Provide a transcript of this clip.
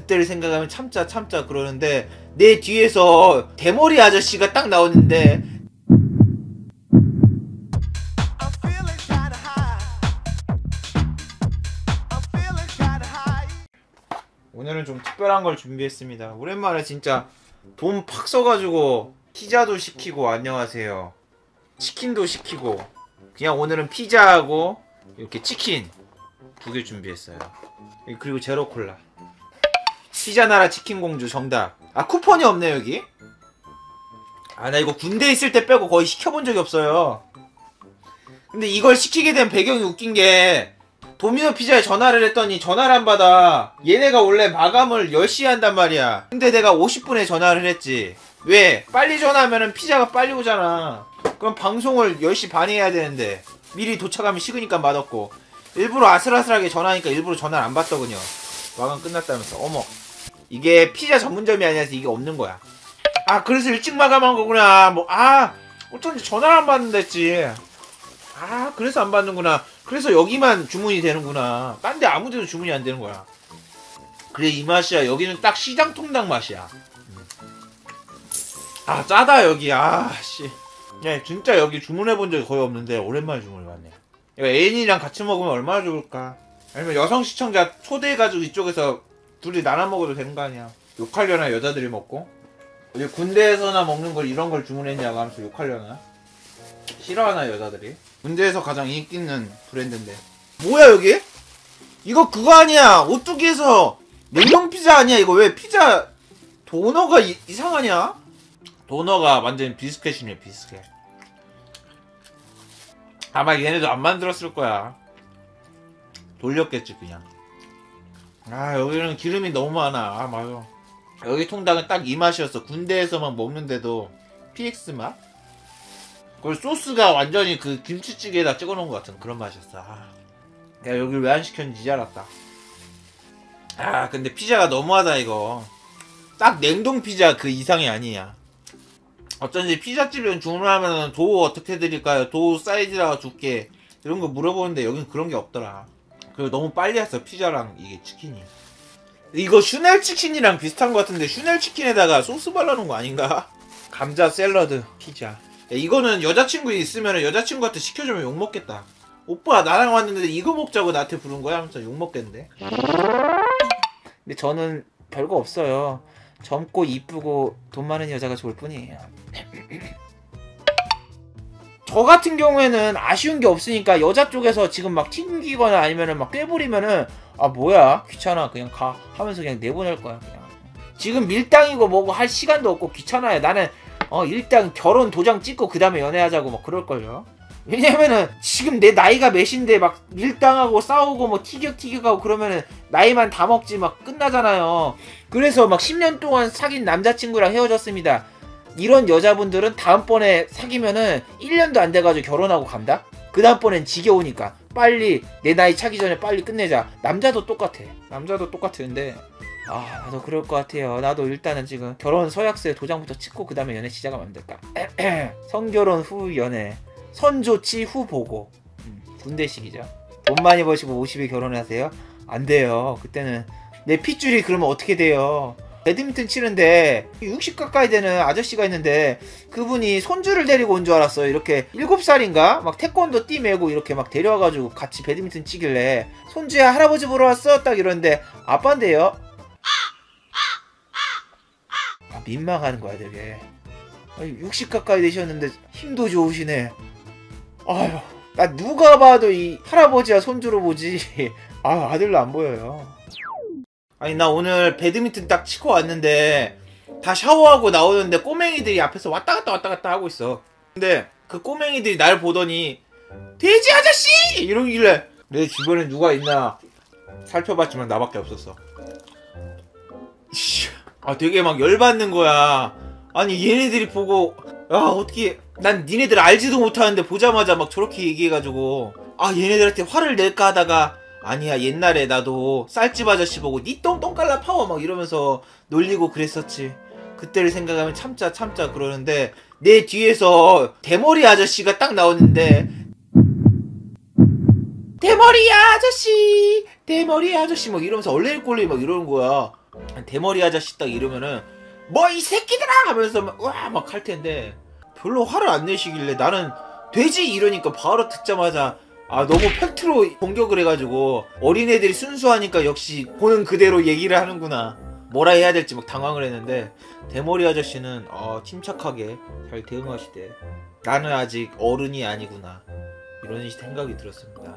그때를 생각하면 참자 참자 그러는데 내 뒤에서 대머리 아저씨가 딱 나오는데. 오늘은 좀 특별한 걸 준비했습니다. 오랜만에 진짜 돈 팍 써가지고 피자도 시키고 안녕하세요. 치킨도 시키고 그냥 오늘은 피자하고 이렇게 치킨 두 개 준비했어요. 그리고 제로 콜라. 피자 나라 치킨 공주 정답. 아 쿠폰이 없네 여기. 아 나 이거 군대 있을 때 빼고 거의 시켜본 적이 없어요. 근데 이걸 시키게 된 배경이 웃긴 게 도미노 피자에 전화를 했더니 전화를 안 받아. 얘네가 원래 마감을 10시에 한단 말이야. 근데 내가 50분에 전화를 했지. 왜? 빨리 전화하면 피자가 빨리 오잖아. 그럼 방송을 10시 반에 해야 되는데 미리 도착하면 식으니까 맛없고 일부러 아슬아슬하게 전화하니까 일부러 전화를 안 받더군요. 마감 끝났다면서. 어머. 이게 피자 전문점이 아니라서 이게 없는 거야. 아 그래서 일찍 마감한 거구나. 뭐 아 어쩐지 전화를 안 받는다 했지. 아 그래서 안 받는구나 그래서 여기만 주문이 되는구나 딴 데 아무 데도 주문이 안 되는 거야 그래 이 맛이야 여기는 딱 시장 통닭 맛이야 음. 아 짜다 여기 아 씨 야 진짜 여기 주문해 본 적이 거의 없는데 오랜만에 주문해봤네 이거 애인이랑 같이 먹으면 얼마나 좋을까 아니면 여성 시청자 초대해가지고 이쪽에서 둘이 나눠 먹어도 되는 거 아니야. 욕하려나 여자들이 먹고? 어디 군대에서나 먹는 걸 이런 걸 주문했냐고 하면서 욕하려나? 싫어하나 여자들이? 군대에서 가장 인기 있는 브랜드인데. 뭐야 여기? 이거 그거 아니야! 오뚜기에서 냉동 피자 아니야? 이거 왜 피자 도너가 이, 이상하냐? 도너가 완전 비스켓이네 비스켓. 아마 얘네도 안 만들었을 거야. 돌렸겠지 그냥 아 여기는 기름이 너무 많아 아 맞아 여기 통닭은 딱 이 맛이었어 군대에서만 먹는데도 PX 맛? 그리고 소스가 완전히 그 김치찌개에다 찍어놓은 것 같은 그런 맛이었어. 아, 내가 여기를 왜 안 시켰는지 이제 알았다. 아, 근데 피자가 너무하다, 이거. 딱 냉동 피자 그 이상이 아니야. 어쩐지 피자집에 주문하면 도우 어떻게 드릴까요? 도우 사이즈라고 줄게. 이런 거 물어보는데 여긴 그런 게 없더라. 그리고 너무 빨리 왔어, 피자랑 이게 치킨이. 이거 슈넬 치킨이랑 비슷한 것 같은데 슈넬 치킨에다가 소스 발라놓은 거 아닌가? 감자 샐러드 피자. 야, 이거는 여자친구 있으면 여자친구한테 시켜주면 욕먹겠다. 오빠 나랑 왔는데 이거 먹자고 나한테 부른 거야? 하면서 욕먹겠는데. 근데 저는 별거 없어요. 젊고 이쁘고 돈 많은 여자가 좋을 뿐이에요. 저 같은 경우에는 아쉬운 게 없으니까 여자 쪽에서 지금 막 튕기거나 아니면은 막 꾀부리면은 아 뭐야? 귀찮아. 그냥 가. 하면서 그냥 내보낼 거야 그냥. 지금 밀당이고 뭐고 할 시간도 없고 귀찮아요. 나는 어 일단 결혼 도장 찍고 그 다음에 연애하자고 막 그럴걸요? 왜냐면은 지금 내 나이가 몇인데 막 밀당하고 싸우고 뭐 티격티격하고 그러면은 나이만 다 먹지 막 끝나잖아요. 그래서 막 10년 동안 사귄 남자친구랑 헤어졌습니다 이런 여자분들은 다음번에 사귀면은 1년도 안 돼가지고 결혼하고 간다? 그 다음번엔 지겨우니까 빨리 내 나이 차기 전에 빨리 끝내자. 남자도 똑같아. 남자도 똑같은데. 아 나도 그럴 것 같아요. 나도 일단은 지금 결혼 서약서에 도장부터 찍고 그 다음에 연애 시작하면 안 될까? 성결혼 후 연애. 선 좋지 후 보고. 음, 군대식이죠. 돈 많이 버시고 50에 결혼하세요? 안 돼요. 그때는 내 핏줄이 그러면 어떻게 돼요 배드민턴 치는데 60 가까이 되는 아저씨가 있는데 그분이 손주를 데리고 온 줄 알았어요. 이렇게 7살인가? 막 태권도 띠 메고 이렇게 막 데려와가지고 같이 배드민턴 치길래 손주야 할아버지 보러 왔어? 딱 이러는데 아빠인데요? 아, 민망하는 거야 되게. 아니, 60 가까이 되셨는데 힘도 좋으시네. 아휴 나 누가 봐도 이 할아버지야 손주로 보지. 아 아들로 안 보여요 아니 나 오늘 배드민턴 딱 치고 왔는데 다 샤워하고 나오는데 꼬맹이들이 앞에서 왔다 갔다 왔다 갔다 하고 있어. 근데 그 꼬맹이들이 날 보더니 돼지 아저씨! 이러길래 내 주변에 누가 있나 살펴봤지만 나밖에 없었어. 씨, 아 되게 막 열받는 거야. 아니 얘네들이 보고 야 어떻게 난 니네들 알지도 못하는데 보자마자 막 저렇게 얘기해가지고 아 얘네들한테 화를 낼까 하다가 아니야 옛날에 나도 쌀집 아저씨 보고 니 똥 똥 깔라 파워 막 이러면서 놀리고 그랬었지. 그때를 생각하면 참자 참자 그러는데 내 뒤에서 대머리 아저씨가 딱 나오는데 대머리 아저씨 대머리 아저씨 막 이러면서 얼레일꼴레 막 이러는 거야. 대머리 아저씨 딱 이러면은 뭐 이 새끼들아 하면서 와막 할 텐데 별로 화를 안 내시길래 나는 돼지 이러니까 바로 듣자마자 아 너무 팩트로 공격을 해가지고 어린애들이 순수하니까 역시 보는 그대로 얘기를 하는구나. 뭐라 해야 될지 막 당황을 했는데 대머리 아저씨는 어, 침착하게 잘 대응하시대 나는 아직 어른이 아니구나. 이런 생각이 들었습니다